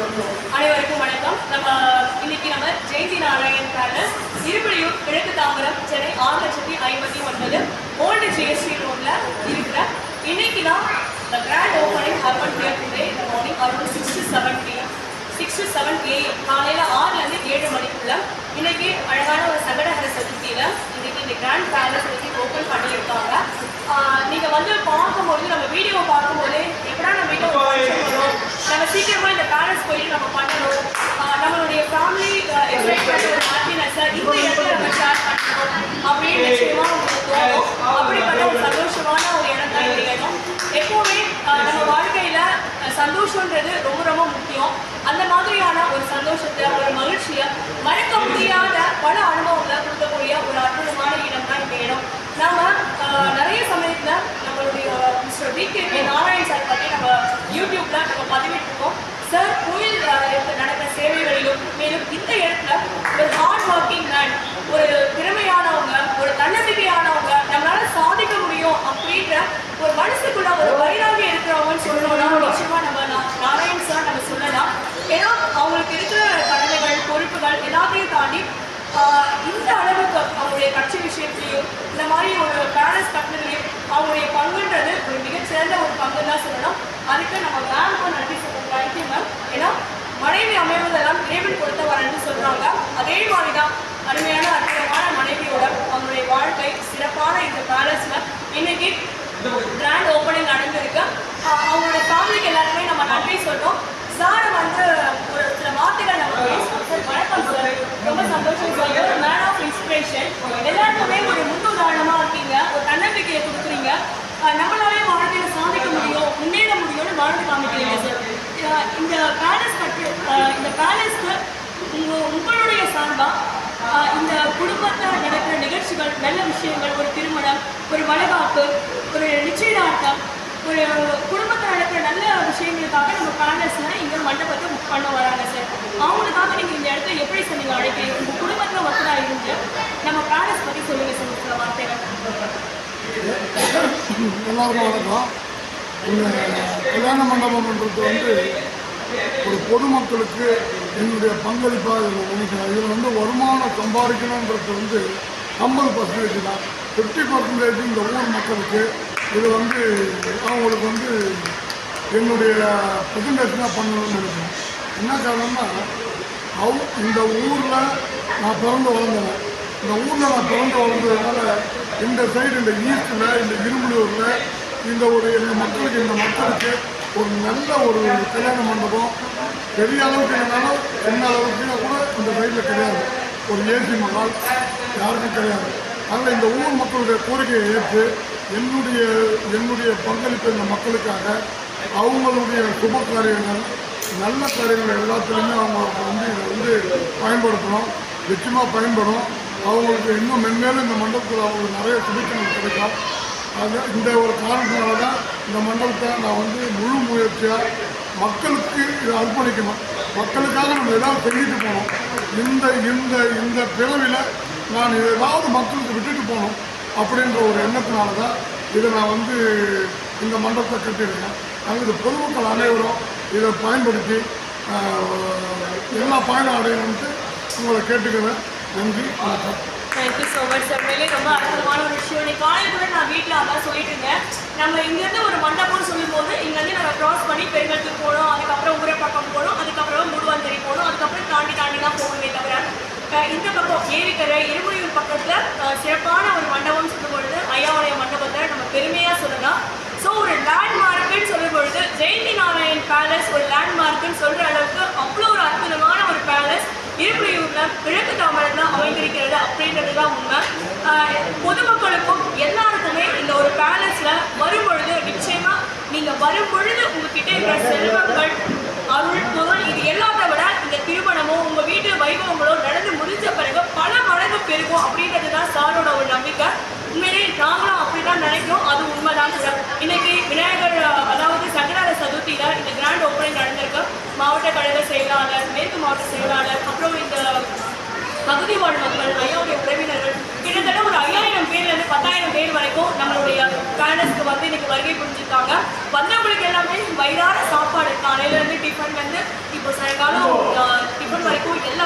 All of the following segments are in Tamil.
அனைவருக்கும் வணக்கம். நம்ம இன்னைக்கு நம்ம ஜெயந்தி நாராயண் பேலஸ் இருபடியூர் கிழக்கு தாம்பரம் சென்னை ஆறு லட்சத்தி ஐம்பத்தி ஒன்பது ஓல்டு ஜிஎஸ்டி ரோட்ல இருக்கிற இன்னைக்கு தான் the grand opening happened here today இந்த morning around six to seven PM six to seven AM காலையில் ஆறுலேருந்து ஏழு மணிக்குள்ள இன்னைக்கு அழகான ஒரு சங்கடஹர சதுர்த்தியில் இன்னைக்கு இந்த கிராண்ட் பேலஸ் இன்னைக்கு ஓப்பன் பண்ணியிருக்காங்க ஆஹ் நீங்க வந்து பார்க்கும்போது நம்ம வீடியோ பார்க்கும்போது எப்படா நம்ம வீட்டில் ஒரு function வரும் நம்ம சீக்கிரமா இந்த பேலஸ் போயிட்டு நம்ம பண்ணணும் ஆஹ் நம்மளுடைய ஃபேமிலி எக்ஸைட்மெண்ட் ஒரு ஹாப்பினஸை இந்த இடத்துல நம்ம ஷேர் பண்ணணும் அப்படின்னு நிச்சயமா உங்களுக்கு தோணும். அப்படிப்பட்ட ஒரு சந்தோஷமான ஒரு இடம் தான் இந்த இடம் எப்பவுமே நம்ம வாழ்க்கையில சந்தோஷன்றது ரொம்ப ரொம்ப முக்கியம். அந்த மாதிரியான ஒரு சந்தோஷத்தை ஒரு மகிழ்ச்சியை மறக்க முடியாத பல அனுபவங்களை கொடுக்கக்கூடிய ஒரு அற்புதமான இடம் தான் இந்த இடம் நாம ஆஹ் நிறைய சமயத்துல நம்மளுடைய Mister V K Narayan sir பற்றி நம்ம யூடியூப்ல நம்ம பதிவிட்டிருக்கோம் சார் கோயில் ஆஹ் நடக்கிற சேவைகளிலும் மேலும் இந்த இடத்துல ஒரு ஹார்ட் ஒர்க்கிங் மேன் ஒரு திறமையானவங்க ஒரு தன்னம்பிக்கையானவங்க நம்மளால சாதிக்க முடியும் அப்படின்ற ஒரு மனசுக்குள்ள ஒரு வைராகி இருக்கிறவங்கன்னு சொல்லணும்னா நிச்சயமா நம்ம நா- நாராயண் சார் நம்ம சொல்லலாம். ஏன்னா அவங்களுக்கு இருக்கிற கடமைகள் பொறுப்புகள் எல்லாத்தையும் தாண்டி இந்த அளவுக்கு அவங்களுடைய கட்சி விஷயத்திலையும் இந்த மாதிரி ஒரு பேலன்ஸ் கட்டினதுலையும் அவங்களுடைய பங்குன்றது ஒரு மிகச்சிறந்த ஒரு பங்கு தான் சொல்லலாம் அதுக்கு நம்ம மேமுக்கும் நன்றி சொல்றோம் தேங்க்யூ மேம் ஏன்னா மனைவி அமைவதெல்லாம் இறைவன் கொடுத்த வரன்னு சொல்கிறாங்க அதே மாதிரி தான் அருமையான அற்புதமான மனைவியோட அவங்களுடைய வாழ்க்கை சிறப்பான இந்த பேலஸ்ல இன்னைக்கு கிராண்ட் ஓப்பனிங் அவங்களோட ஃபேமிலிக்கு எல்லாருமே நம்ம நன்றி சொல்றோம் சார் வந்து ஒரு சில வார்த்தைகள் நம்ம பேசுவோம். சார் வணக்கம் சார் ரொம்ப சந்தோஷம் சார் ஒரு மேன் ஆஃப் இன்ஸ்பிரேஷன் எல்லாருக்குமே ஒரு முன்னுதாரணமா இருக்கீங்க. ஒரு தன்னம்பிக்கையை கொடுக்குறீங்க. நம்மளாலே வாழ்க்கையில சாதிக்க முடியும் முன்னேற முடியும்னு வாழ்ந்து காமிக்கிறீங்க சார் இந்த பேலஸ் கட்டு இந்த பேலஸ்க்கு உங்க உங்களுடைய சார்பா இந்த குடும்பத்தில் நடக்கிற நிகழ்ச்சிகள் நல்ல விஷயங்கள் ஒரு திருமணம் ஒரு வளைகாப்பு ஒரு நிச்சயதார்த்தம் ஒரு குடும்பத்தில் நடக்கிற நல்ல விஷயங்களுக்காக நம்ம பேலஸ்ல இங்க மண்டபத்தை புக் பண்ண வராங்க சார் அவங்களுக்காக நீங்க இந்த இடத்துல எப்படி சார் நீங்க அழைக்கிறீங்க? உங்க குடும்பத்துல ஒருத்தரா இருந்து நம்ம பேரண்ட்ஸ் பத்தி சொல்லுங்க சார் சில வார்த்தைகள். எல்லாருக்கும் வணக்கம். இந்த கல்யாண மண்டபம்ன்றது வந்து ஒரு பொதுமக்களுக்கு என்னுடைய பங்களிப்பாக இதில் நினைக்கிறேன் இதில் வந்து வருமானம் சம்பாதிக்கணுன்றது வந்து ஐம்பது பர்சன்டேஜ் தான். ஃபிஃப்டி பர்சன்டேஜ் இந்த ஊர் மக்களுக்கு இது வந்து அவங்களுக்கு வந்து என்னுடைய ப்ரெசன்டேஷனாக பண்ணணும்னு நினைக்கிறேன். என்ன காரணம்னா அவ் இந்த ஊரில் நான் பிறந்து வளர்ந்தேன் இந்த ஊரில் நான் பிறந்து வளர்ந்ததுனால இந்த சைடு இந்த ஈஸ்டில் இந்த இரும்புலூரில் இந்த ஒரு எங்கள் மக்களுக்கு இந்த மக்களுக்கு ஒரு நல்ல ஒரு கல்யாண மண்டபம். பெரிய அளவுக்கு இருந்தாலும் என்ன அளவுக்கு கூட இந்த சைடில் கிடையாது. ஒரு ஏசி மகால் யாருக்கும் கிடையாது. அதில் இந்த ஊர் மக்களுடைய கோரிக்கையை ஏற்று என்னுடைய என்னுடைய பங்களிப்பு இந்த மக்களுக்காக அவங்களுடைய சுப காரியங்கள் நல்ல காரியங்கள் எல்லாத்துலேயுமே அவங்க வந்து இதை வந்து பயன்படுத்தணும். நிச்சயமாக பயன்படும். அவங்களுக்கு இன்னும் மென்மேலும் இந்த மண்டபத்தில் அவங்களுக்கு நிறைய சுபிக்கங்கள் கிடைக்கும். அது இந்த ஒரு காரணத்தினால தான் இந்த மண்டபத்தை நான் வந்து முழு முயற்சியாக மக்களுக்கு இதை அர்ப்பணிக்கணும். மக்களுக்காக நம்ம ஏதாவது செஞ்சுட்டு போகணும். இந்த இந்த இந்த பிறவியில் நான் ஏதாவது மக்களுக்கு விட்டுட்டு போகணும் அப்படின்ற ஒரு எண்ணத்தினால தான் இதை நான் வந்து இந்த மண்டபத்தை கட்டியிருக்கேன். அது இது பொதுமக்கள் அனைவரும் இதை பயன்படுத்தி எல்லா பயனும் அடையணும்ட்டு உங்களை கேட்டுக்கிறேன். நன்றி வணக்கம். தேங்க்யூ ஸோ மச் சார் மேலே ரொம்ப அற்புதமான ஒரு விஷயம். இன்னைக்கு காலையில் கூட நான் வீட்டில் அதான் சொல்லிட்டு இருந்தேன். நம்ம இங்கேருந்து ஒரு மண்டபம்னு சொல்லும்போது இங்கேருந்து நம்ம க்ராஸ் பண்ணி பெருங்கத்துக்கு போகிறோம் அதுக்கப்புறம் ஊரை பக்கம் போகிறோம் அதுக்கப்புறம் முடுவாந்தேரி போகணும் அதுக்கப்புறம் தாண்டி தாண்டி தான் போகணுமே தவிர இந்த ஏரிக்கரை இருமுறையூர் பக்கத்தில் சிறப்பான ஒரு மண்டபம்னு சொல்லும் பொழுது ஐயாவுடைய மண்டபத்தை நம்ம பெருமையாக சொல்லலாம். ஸோ ஒரு லேண்ட்மார்க்குன்னு சொல்லும் பொழுது ஜெயந்தி நாராயண் பேலஸ் ஒரு லேண்ட்மார்க்குன்னு சொல்கிற அளவுக்கு அவ்வளோ ஒரு அற்புதமான ஒரு பேலஸ் இருப்பியூர்ல கிழக்கு தாமரத்தில் அமைந்திருக்கிறது அப்படின்றது தான் உண்மை பொதுமக்களுக்கும் எல்லா இருக்கும் அப்படின்றது தான் சாரோட ஒரு நம்பிக்கை. உண்மையிலே நாங்களும் அப்படிதான் நினைக்கிறோம். அது உண்மைதான் சார் இன்னைக்கு விநாயகர் அதாவது சங்கரார சதுர்த்தியில் இந்த கிராண்ட் ஓப்பனிங் நடந்திருக்கு. மாவட்ட கழக செயலாளர் மேற்கு மாவட்ட செயலாளர் அப்புறம் இந்த பகுதி வாழ் மக்கள் ஐயாவுடைய உறவினர்கள் கிட்டத்தட்ட ஒரு ஐயாயிரம் பேர்லேருந்து பத்தாயிரம் பேர் வரைக்கும் நம்மளுடைய பேலஸ்க்கு வந்து இன்னைக்கு வருகை புரிஞ்சிருக்காங்க. வந்தவங்களுக்கு எல்லாமே வயிறார சாப்பாடு காலையிலேருந்து டிஃபன் வந்து இப்போ சாயங்காலம்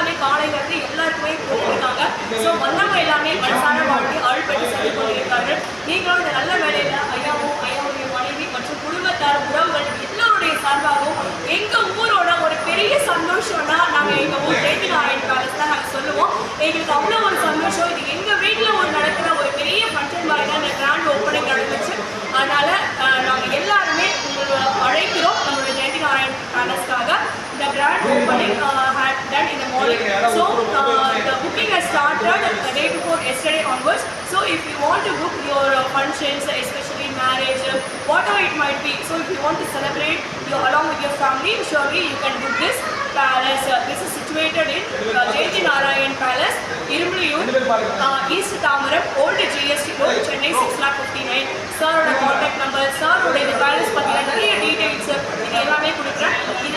எல்லாமே காலை வந்து எல்லாருக்குமே போட்டிருக்காங்க ஸோ வந்தவங்க எல்லாமே மனசார வாழ்க்கை ஆழ்பட்டு சென்று கொண்டிருக்கார்கள் நீங்களும் இந்த நல்ல வேலையில் ஐயாவும் ஐயாவுடைய மனைவி மற்றும் குடும்பத்தார் உறவுகள் எல்லாருடைய சார்பாகவும் எங்கள் ஊரோட ஒரு பெரிய சந்தோஷம்னா நாங்கள் எங்கள் ஊர் தேவி நாராயண் பேலஸ் தான் நாங்கள் சொல்லுவோம். எங்களுக்கு அவ்வளோ ஒரு சந்தோஷம். இது எங்கள் வீட்டில் ஒரு நடக்கிற started the day before yesterday onwards. So if you want to book your uh, functions, especially marriage, uh, whatever it might be. So if you want to celebrate you along with your family, surely you can book this palace. Uh, this is situated in uh, Jayati Narayan Palace, Irumliyur, uh, East Tamaram, Old GST Road, Chennai 6 lakh 59. சாரோட காண்டாக்ட் நம்பர் சாரோட இந்த பேலஸ் பற்றின நிறைய டீடைல்ஸ் இது எல்லாமே கொடுக்குறேன் இது